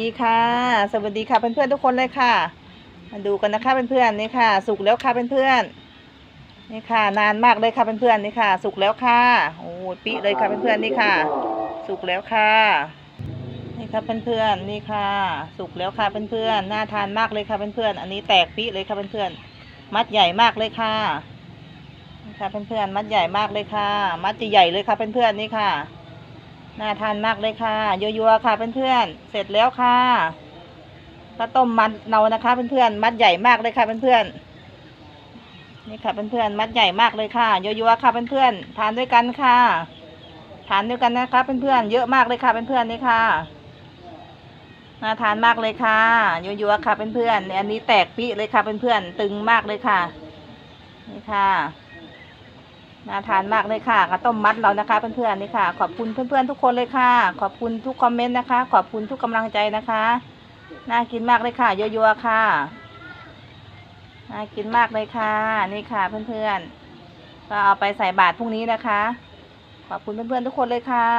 ดีค่ะ สวัสดีค่ะเพื่อนๆทุกคนเลยค่ะ มาดูกันนะคะเพื่อนๆนี่ค่ะ สุกแล้วค่ะเพื่อนๆนี่ค่ะ นานมากเลยค่ะเพื่อนๆนี่ค่ะ สุกแล้วค่ะโอ้ยปิเลยค่ะเพื่อนๆนี่ค่ะ สุกแล้วค่ะ นี่ค่ะเพื่อนๆนี่ค่ะ สุกแล้วค่ะเพื่อนๆน่าทานมากเลยค่ะเพื่อนๆอันนี้แตกปิเลยค่ะเพื่อนๆมัดใหญ่มากเลยค่ะนี่ค่ะเพื่อนๆมัดใหญ่มากเลยค่ะ มัดใหญ่เลยค่ะเพื่อนๆนี่ค่ะ น่าทานมากเลยค่ะยัวๆค่ะเพื่อนๆเสร็จแล้วค่ะข้าวต้มมัดเรานะคะเพื่อนๆมัดใหญ่มากเลยค่ะเพื่อนๆนี่ค่ะเพื่อนๆมัดใหญ่มากเลยค่ะยัวๆค่ะเพื่อนๆทานด้วยกันค่ะ ทานด้วยกันนะคะเพื่อนๆเยอะมากเลยค่ะเพื่อนๆนี่ค่ะน่าทานมากเลยค่ะยัวๆค่ะเพื่อนๆเนี่ยอันนี้แตกปีเลยค่ะเพื่อนๆตึงมากเลยค่ะ นี่ค่ะ น่าทานมากเลยค่ะข้าต้มมัดเรานะคะ เพื่อนๆนี่ค่ะ ขอบคุณเพื่อนๆทุกคนเลยค่ะ ขอบคุณทุกคอมเมนต์นะคะ ขอบคุณทุกกำลังใจนะคะ น่ากินมากเลยค่ะยัวๆค่ะ น่ากินมากเลยค่ะ นี่ค่ะ เพื่อนๆก็เอาไปใส่บาตรพรุ่งนี้นะคะ ขอบคุณเพื่อนๆทุกคนเลยค่ะ